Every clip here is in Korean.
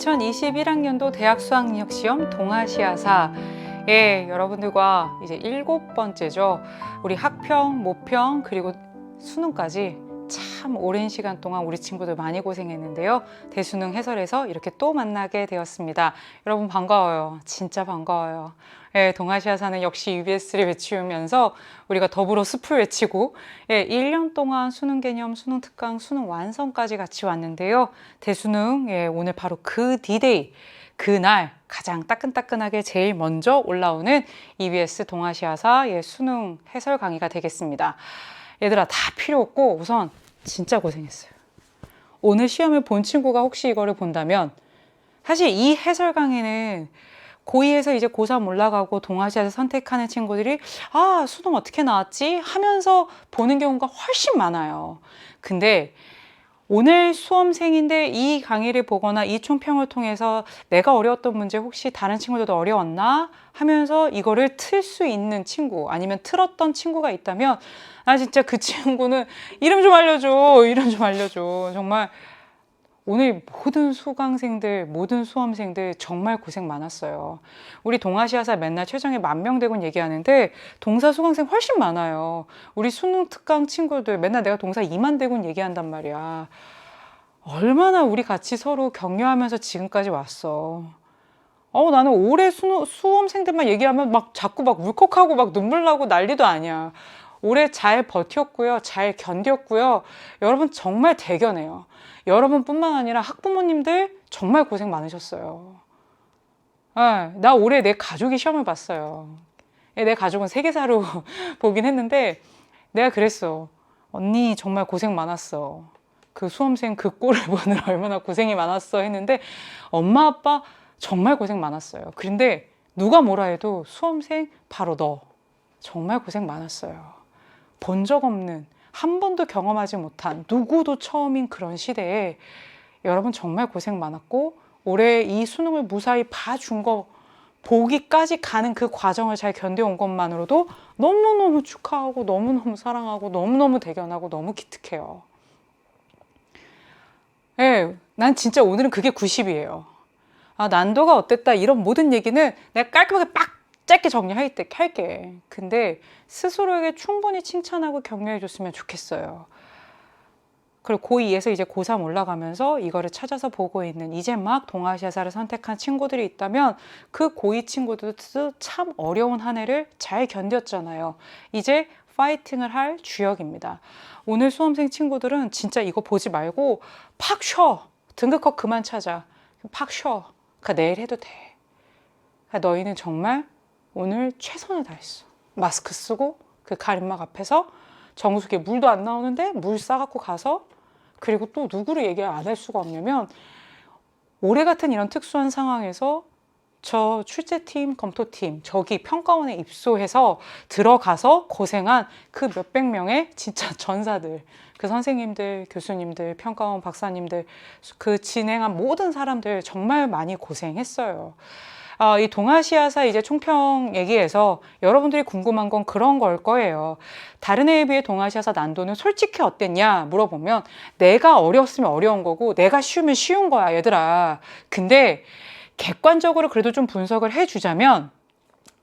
2021학년도 대학 수학력 시험 동아시아사 예, 여러분들과 이제 일곱 번째죠. 우리 학평, 모평 그리고 수능까지 참 오랜 시간 동안 우리 친구들 많이 고생했는데요. 대수능 해설에서 이렇게 또 만나게 되었습니다. 여러분 반가워요. 진짜 반가워요. 예, 동아시아 사는 역시 UBS를 외치면서 우리가 더불어 숲을 외치고 예, 1년 동안 수능 개념, 수능 특강, 수능 완성까지 같이 왔는데요. 대수능 예, 오늘 바로 그 디데이 그날 가장 따끈따끈하게 제일 먼저 올라오는 EBS 동아시아사 예, 수능 해설 강의가 되겠습니다. 얘들아 다 필요 없고 우선 진짜 고생했어요. 오늘 시험을 본 친구가 혹시 이거를 본다면 사실 이 해설 강의는 고2에서 이제 고3 올라가고 동아시아에서 선택하는 친구들이 아, 수능 어떻게 나왔지? 하면서 보는 경우가 훨씬 많아요. 근데 오늘 수험생인데 이 강의를 보거나 이 총평을 통해서 내가 어려웠던 문제 혹시 다른 친구들도 어려웠나? 하면서 이거를 틀 수 있는 친구 아니면 틀었던 친구가 있다면 나 진짜 그 친구는 이름 좀 알려줘 이름 좀 알려줘. 정말 오늘 모든 수강생들, 모든 수험생들 정말 고생 많았어요. 우리 동아시아사 맨날 최정에 만명 대군 얘기하는데 동사 수강생 훨씬 많아요. 우리 수능 특강 친구들 맨날 내가 동사 2만 대군 얘기한단 말이야. 얼마나 우리 같이 서로 격려하면서 지금까지 왔어. 어, 나는 올해 수, 수험생들만 얘기하면 막 자꾸 막 울컥하고 막 눈물 나고 난리도 아니야. 올해 잘 버텼고요. 잘 견뎠고요. 여러분 정말 대견해요. 여러분뿐만 아니라 학부모님들 정말 고생 많으셨어요. 아, 나 올해 내 가족이 시험을 봤어요. 예, 내 가족은 세계사로 보긴 했는데 내가 그랬어. 언니 정말 고생 많았어. 그 수험생 그 꼴을 보느라 얼마나 고생이 많았어 했는데 엄마 아빠 정말 고생 많았어요. 그런데 누가 뭐라 해도 수험생 바로 너 정말 고생 많았어요. 본 적 없는 한 번도 경험하지 못한 누구도 처음인 그런 시대에 여러분 정말 고생 많았고 올해 이 수능을 무사히 봐준 거 보기까지 가는 그 과정을 잘 견뎌온 것만으로도 너무너무 축하하고 너무너무 사랑하고 너무너무 대견하고 너무 기특해요. 예, 네, 난 진짜 오늘은 그게 90이에요. 아, 난도가 어땠다 이런 모든 얘기는 내가 깔끔하게 빡 짧게 정리할게 할게. 근데 스스로에게 충분히 칭찬하고 격려해 줬으면 좋겠어요. 그리고 고2에서 이제 고3 올라가면서 이거를 찾아서 보고 있는 이제 막 동아시아사를 선택한 친구들이 있다면 그 고2 친구들도 참 어려운 한 해를 잘 견뎠잖아요. 이제 파이팅을 할 주역입니다. 오늘 수험생 친구들은 진짜 이거 보지 말고 팍 쉬어. 등급컷 그만 찾아. 팍 쉬어. 그 내일 해도 돼. 너희는 정말 오늘 최선을 다했어. 마스크 쓰고 그 가림막 앞에서 정수기에 물도 안 나오는데 물 싸갖고 가서 그리고 또 누구를 얘기 안 할 수가 없냐면 올해 같은 이런 특수한 상황에서 저 출제팀, 검토팀, 저기 평가원에 입소해서 들어가서 고생한 그 몇백 명의 진짜 전사들, 그 선생님들, 교수님들, 평가원 박사님들, 그 진행한 모든 사람들 정말 많이 고생했어요. 어, 이 동아시아사 이제 총평 얘기에서 여러분들이 궁금한 건 그런 걸 거예요. 다른 애에 비해 동아시아사 난도는 솔직히 어땠냐 물어보면 내가 어려웠으면 어려운 거고 내가 쉬우면 쉬운 거야 얘들아. 근데 객관적으로 그래도 좀 분석을 해주자면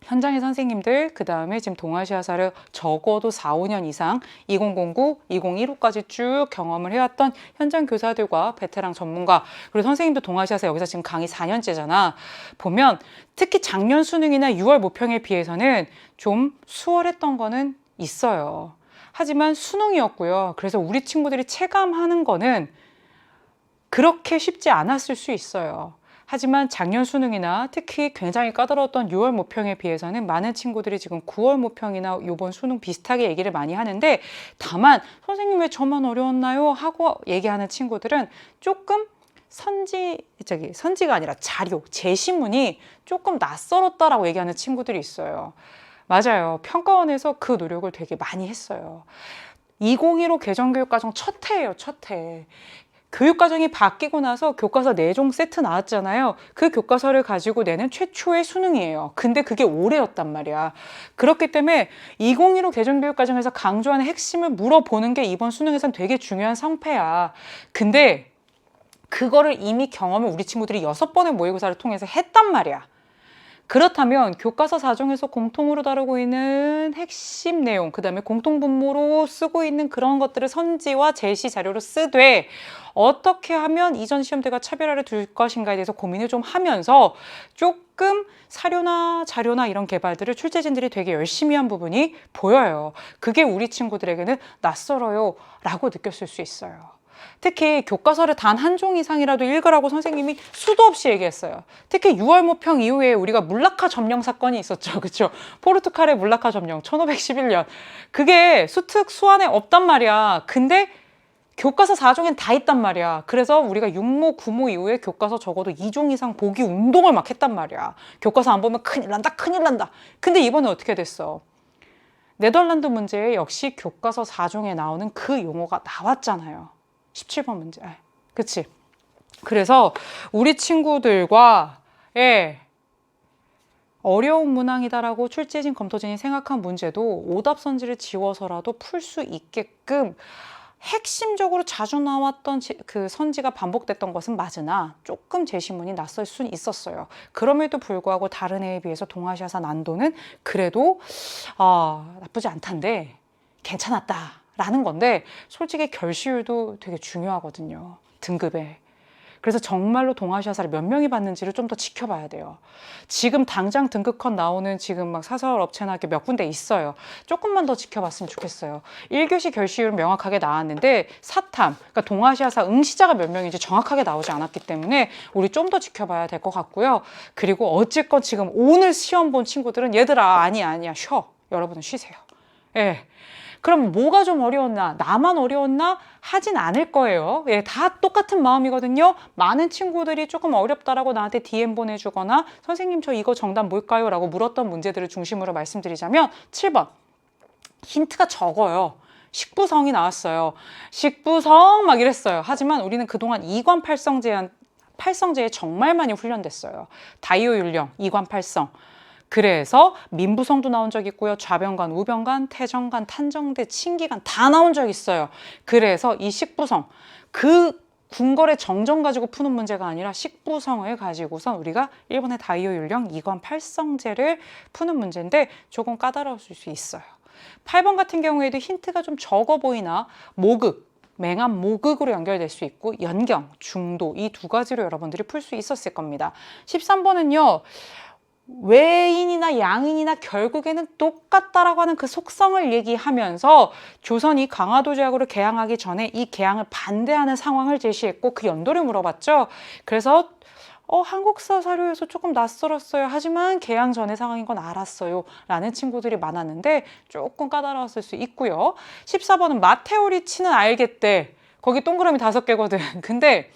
현장의 선생님들, 그 다음에 지금 동아시아사를 적어도 4, 5년 이상 2009, 2015까지 쭉 경험을 해왔던 현장 교사들과 베테랑 전문가, 그리고 선생님도 동아시아사 여기서 지금 강의 4년째잖아. 보면 특히 작년 수능이나 6월 모평에 비해서는 좀 수월했던 거는 있어요. 하지만 수능이었고요. 그래서 우리 친구들이 체감하는 거는 그렇게 쉽지 않았을 수 있어요. 하지만 작년 수능이나 특히 굉장히 까다로웠던 6월 모평에 비해서는 많은 친구들이 지금 9월 모평이나 이번 수능 비슷하게 얘기를 많이 하는데 다만 선생님 왜 저만 어려웠나요? 하고 얘기하는 친구들은 조금 선지 저기 선지가 아니라 자료 제시문이 조금 낯설었다라고 얘기하는 친구들이 있어요. 맞아요. 평가원에서 그 노력을 되게 많이 했어요. 2015 개정교육과정 첫 해예요, 첫 해. 교육과정이 바뀌고 나서 교과서 4종 세트 나왔잖아요. 그 교과서를 가지고 내는 최초의 수능이에요. 근데 그게 올해였단 말이야. 그렇기 때문에 2015 개정교육과정에서 강조하는 핵심을 물어보는 게 이번 수능에선 되게 중요한 성패야. 근데 그거를 이미 경험을 우리 친구들이 여섯 번의 모의고사를 통해서 했단 말이야. 그렇다면 교과서 4종에서 공통으로 다루고 있는 핵심 내용, 그 다음에 공통분모로 쓰고 있는 그런 것들을 선지와 제시 자료로 쓰되 어떻게 하면 이전 시험들과 차별화를 둘 것인가에 대해서 고민을 좀 하면서 조금 사료나 자료나 이런 개발들을 출제진들이 되게 열심히 한 부분이 보여요. 그게 우리 친구들에게는 낯설어요 라고 느꼈을 수 있어요. 특히 교과서를 단 한 종 이상이라도 읽으라고 선생님이 수도 없이 얘기했어요. 특히 6월 모평 이후에 우리가 물라카 점령 사건이 있었죠. 그렇죠? 포르투갈의 물라카 점령 1511년. 그게 수특 수안에 없단 말이야. 근데 교과서 4종엔 다 있단 말이야. 그래서 우리가 6모, 9모 이후에 교과서 적어도 2종 이상 보기 운동을 막 했단 말이야. 교과서 안 보면 큰일 난다, 큰일 난다. 근데 이번에 어떻게 됐어? 네덜란드 문제에 역시 교과서 4종에 나오는 그 용어가 나왔잖아요. 17번 문제. 아, 그치? 그래서 우리 친구들과의 어려운 문항이다라고 출제진 검토진이 생각한 문제도 오답 선지를 지워서라도 풀 수 있게끔 핵심적으로 자주 나왔던 지- 그 선지가 반복됐던 것은 맞으나 조금 제시문이 낯설 수는 있었어요. 그럼에도 불구하고 다른 애에 비해서 동아시아사 난도는 그래도 아, 나쁘지 않단데 괜찮았다 라는 건데 솔직히 결시율도 되게 중요하거든요. 등급에. 그래서 정말로 동아시아사를 몇 명이 받는지를 좀 더 지켜봐야 돼요. 지금 당장 등급컷 나오는 지금 막 사설 업체나 이렇게 몇 군데 있어요. 조금만 더 지켜봤으면 좋겠어요. 1교시 결시율은 명확하게 나왔는데 사탐, 그러니까 동아시아사 응시자가 몇 명인지 정확하게 나오지 않았기 때문에 우리 좀 더 지켜봐야 될 것 같고요. 그리고 어쨌건 지금 오늘 시험 본 친구들은 얘들아 아니야 아니야 쉬어. 여러분은 쉬세요. 예. 그럼 뭐가 좀 어려웠나? 나만 어려웠나? 하진 않을 거예요. 예, 다 똑같은 마음이거든요. 많은 친구들이 조금 어렵다라고 나한테 DM 보내주거나 선생님 저 이거 정답 뭘까요? 라고 물었던 문제들을 중심으로 말씀드리자면 7번. 힌트가 적어요. 식부성이 나왔어요. 식부성 막 이랬어요. 하지만 우리는 그동안 이관 팔성제한 팔성제에 정말 많이 훈련됐어요. 다이오 율령, 이관 팔성. 그래서 민부성도 나온 적 있고요. 좌변관, 우변관, 태정관, 탄정대, 친기관 다 나온 적 있어요. 그래서 이 식부성 그 궁궐의 정정 가지고 푸는 문제가 아니라 식부성을 가지고선 우리가 일본의 다이오 율령 이관 팔성제를 푸는 문제인데 조금 까다로울 수 있어요. 8번 같은 경우에도 힌트가 좀 적어 보이나 모극 맹암 모극으로 연결될 수 있고 연경, 중도 이 두 가지로 여러분들이 풀 수 있었을 겁니다. 13번은요. 외인이나 양인이나 결국에는 똑같다라고 하는 그 속성을 얘기하면서 조선이 강화도 제약으로 개항하기 전에 이 개항을 반대하는 상황을 제시했고 그 연도를 물어봤죠. 그래서 어, 한국사 사료에서 조금 낯설었어요. 하지만 개항 전의 상황인 건 알았어요. 라는 친구들이 많았는데 조금 까다로웠을 수 있고요. 14번은 마테오리 치는 알겠대. 거기 동그라미 다섯 개거든. 근데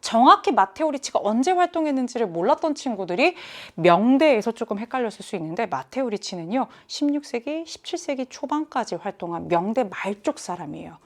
정확히 마테오리치가 언제 활동했는지를 몰랐던 친구들이 명대에서 조금 헷갈렸을 수 있는데 마테오리치는요 16세기, 17세기 초반까지 활동한 명대 말쪽 사람이에요.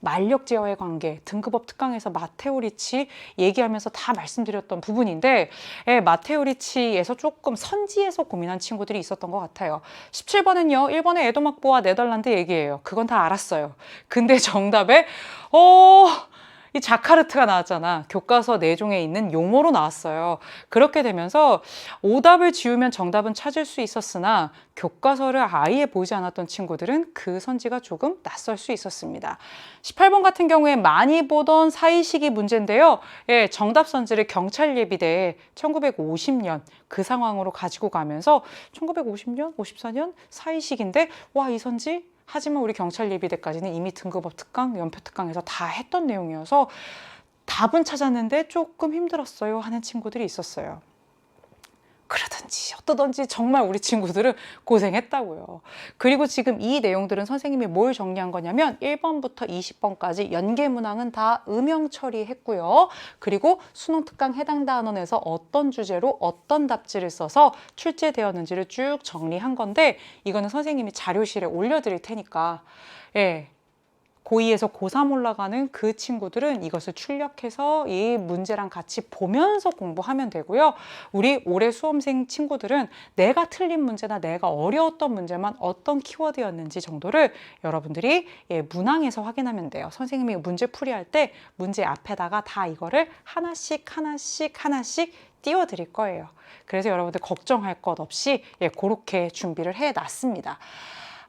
만력 제어의 관계, 등급업 특강에서 마테오리치 얘기하면서 다 말씀드렸던 부분인데 예, 마테오리치에서 조금 선지에서 고민한 친구들이 있었던 것 같아요. 17번은요, 일본의 에도막보와 네덜란드 얘기예요. 그건 다 알았어요. 근데 정답에 어... 이 자카르트가 나왔잖아. 교과서 내종에 있는 용어로 나왔어요. 그렇게 되면서 오답을 지우면 정답은 찾을 수 있었으나 교과서를 아예 보지 않았던 친구들은 그 선지가 조금 낯설 수 있었습니다. 18번 같은 경우에 많이 보던 사이시기 문제인데요. 예, 정답 선지를 경찰 예비대에 1950년 그 상황으로 가지고 가면서 1950년, 54년 사이시기인데 와, 이 선지 하지만 우리 경찰 예비대까지는 이미 등급업 특강, 연표 특강에서 다 했던 내용이어서 답은 찾았는데 조금 힘들었어요 하는 친구들이 있었어요. 그러든지 어떠든지 정말 우리 친구들은 고생했다고요. 그리고 지금 이 내용들은 선생님이 뭘 정리한 거냐면 1번부터 20번까지 연계 문항은 다 음영 처리했고요. 그리고 수능 특강 해당 단원에서 어떤 주제로 어떤 답지를 써서 출제되었는지를 쭉 정리한 건데 이거는 선생님이 자료실에 올려드릴 테니까 예. 고2에서 고3 올라가는 그 친구들은 이것을 출력해서 이 문제랑 같이 보면서 공부하면 되고요. 우리 올해 수험생 친구들은 내가 틀린 문제나 내가 어려웠던 문제만 어떤 키워드였는지 정도를 여러분들이 예, 문항에서 확인하면 돼요. 선생님이 문제 풀이할 때 문제 앞에다가 다 이거를 하나씩 하나씩 하나씩 띄워 드릴 거예요. 그래서 여러분들 걱정할 것 없이 예, 그렇게 준비를 해 놨습니다.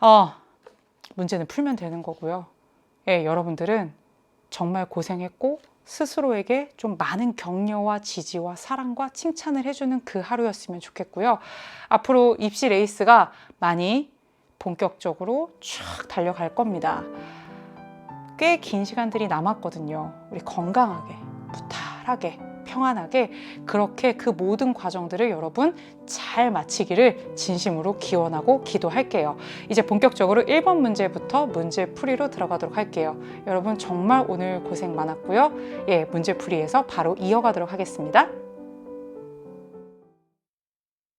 어, 문제는 풀면 되는 거고요. 예, 여러분들은 정말 고생했고 스스로에게 좀 많은 격려와 지지와 사랑과 칭찬을 해주는 그 하루였으면 좋겠고요. 앞으로 입시 레이스가 많이 본격적으로 쭉 달려갈 겁니다. 꽤 긴 시간들이 남았거든요. 우리 건강하게, 무탈하게, 평안하게 그렇게 그 모든 과정들을 여러분 잘 마치기를 진심으로 기원하고 기도할게요. 이제 본격적으로 1번 문제부터 문제 풀이로 들어가도록 할게요. 여러분 정말 오늘 고생 많았고요. 예, 문제 풀이에서 바로 이어가도록 하겠습니다.